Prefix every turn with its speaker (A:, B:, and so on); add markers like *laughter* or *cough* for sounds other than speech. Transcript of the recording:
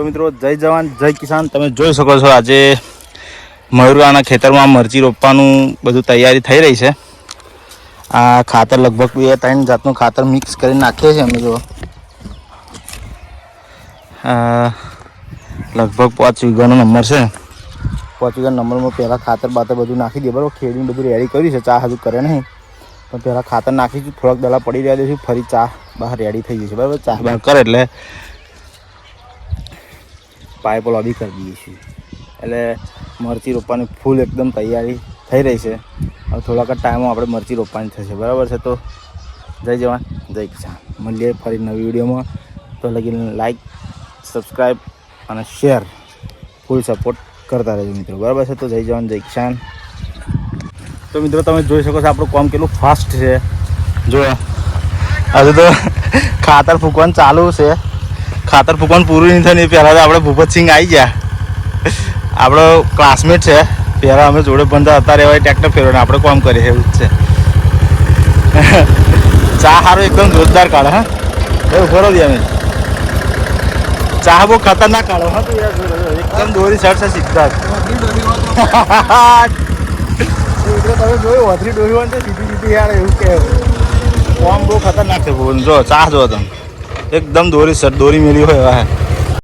A: તો મિત્રો, જય જવાન, જય કિસાન. તમે જોઈ શકો છો આજે મયુરાના ખેતરમાં મરચી રોપવાનું બધું તૈયારી થઈ રહી છે. આ ખાતર લગભગ બે ત્રણ જાતનું ખાતર મિક્સ કરી નાખીએ છીએ અમે જો લગભગ પાંચ વીઘાનો નંબર છે. પાંચ વીઘા નંબરમાં પહેલાં ખાતર બાતર બધું નાખી દઈએ, બરાબર? ખેડીને બધું રેડી કર્યું છે, ચા હજુ કરે નહીં. પણ પહેલાં ખાતર નાખીશું, થોડાક દલા પડી રહ્યા દઈશું ફરી ચા બહાર રેડી થઈ જશે, બરાબર? ચા બહાર કરે એટલે પાઇપો લોબી કરી દઈએ છીએ. એટલે મરચી રોપવાની ફૂલ એકદમ તૈયારી થઈ રહી છે. હવે થોડાક ટાઈમમાં આપણે મરચી રોપવાની થશે. બરાબર છે તો? જય જવાન, જય કિસાન. મળીએ ફરી નવી વિડીયોમાં. તો લગી લાઈક સબસ્ક્રાઈબ અને શેર ફૂલ સપોર્ટ કરતા રહેજો મિત્રો. બરાબર છે તો? જય જવાન, જય કિસાન. તો મિત્રો, તમે જોઈ શકો છો આપણું કામ કેટલું ફાસ્ટ છે. જો હજુ તો *laughs* ખાતર ફૂંકવાનું ચાલુ છે. ખાતર ફૂંકવાનું પૂરું નહીં થયું એ પહેલાં તો આપણે ભૂપતસિંહ આવી ગયા. આપણો ક્લાસમેટ છે. પહેલાં અમે જોડે ભણતા અત્યારે હવે ટ્રેક્ટર ફેરવાને આપણે કામ કરીએ એવું જ છે. ચા સારો એકદમ જોરદાર કાઢો હા. એવું ખરો રહો અમે ચા બહુ ખતરનાક કાઢો હા. એકદમ દોરી શર્ટ છે સીધા *laughs* તમે જોયું વધરી ડોરી હોય તો સીધી સીધી યાર એવું કે. કોમ બહુ ખતરનાક છે ભુવન. જો ચા જો તમે. એકદમ દોરી સર દોરી મેલી હોય એવા